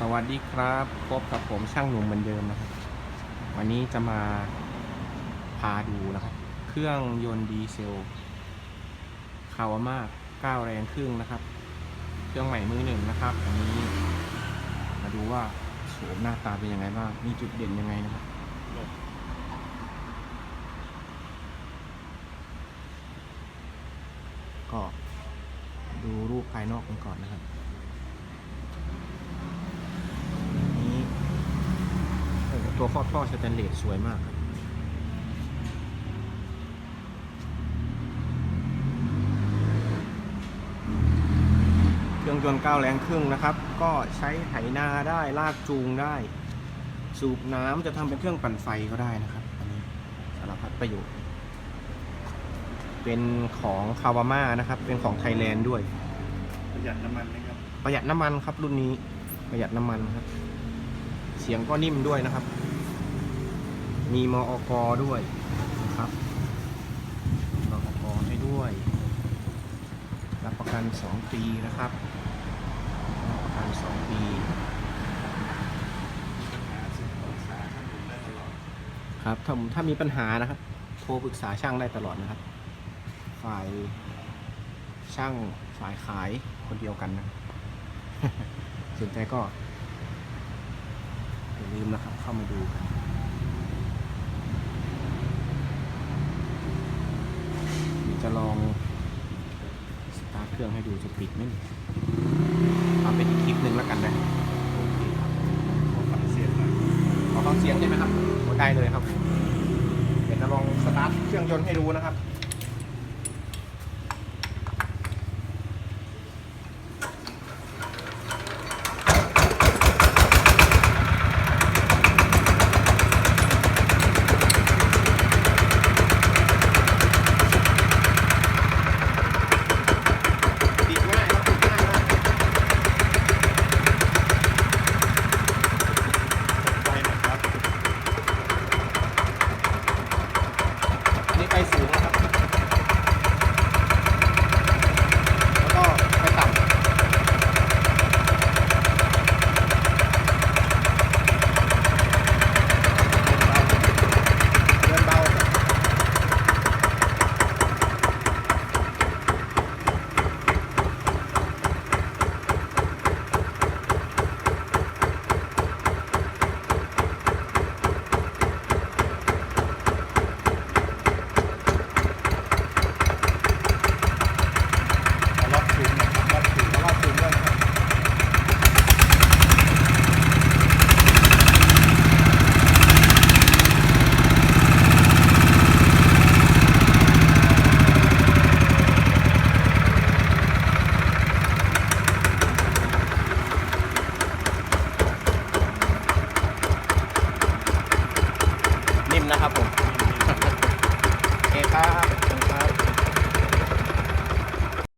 สวัสดีครับพบกับผมช่างหนุ่มเหมือนเดิมนะครับ วันนี้จะมาพาดูนะครับ เครื่องยนต์ดีเซลคาวามาก9แรงครึ่งนะครับ เครื่องใหม่มือหนึ่งนะครับอันนี้ มาดูว่าโฉมหน้าตาเป็นยังไงบ้าง มีจุดเด่นยังไงนะครับก็ดูรูปภายนอกกันก่อนนะครับ นี้โอ้โห ตัวครอบท่อสแตนเลสสวยมากครับเครื่องยนต์9แรงครึ่งนะครับ ก็ใช้ไถนาได้ลากจูงได้ สูบน้ำจะทำเป็นเครื่องปั่นไฟก็ได้นะครับ อันนี้สารพัดประโยชน์ เป็นของคาวาม่านะครับ เป็นของไทยแลนด์ด้วย ประหยัดน้ำมันนะครับ ประหยัดน้ำมันครับรุ่นนี้ประหยัดน้ำมันครับ เสียงก็นิ่มด้วยนะครับ มีมออกด้วยนะครับมออกให้ด้วย รับประกัน 2 ปีนะครับ รับประกัน 2 ปีหาสิบองศาท่านดูได้ตลอดครับถ้าถ้ามีปัญหานะครับ โทรปรึกษาช่างได้ตลอดนะครับ ฝ่ายช่างฝ่ายขายคนเดียวกันนะสนใจก็อย่าลืมนะครับเข้ามาดูกันเดี๋ยว จะลองสตาร์ทเครื่องให้ดูจะปิดไหมเนี่ยเอาเป็นคลิปหนึ่งแล้วกันนะโอเคครับขอฟังเสียงหน่อยขอฟังเสียงได้ไหมครับโอ้ได้เลยครับ เดี๋ยวจะลองสตาร์ทเครื่องยนต์ให้ดูนะครับ ติดง่ายครับติดง่ายมาก ไปนะครับ อันนี้ไป สูงนะครับ แล้วก็ไปต่ำเดินเบาครับรอบสูงนะครับรอบสูงรอบสูงด้วยนะครับ นิ่มนะครับผมโอเคครับ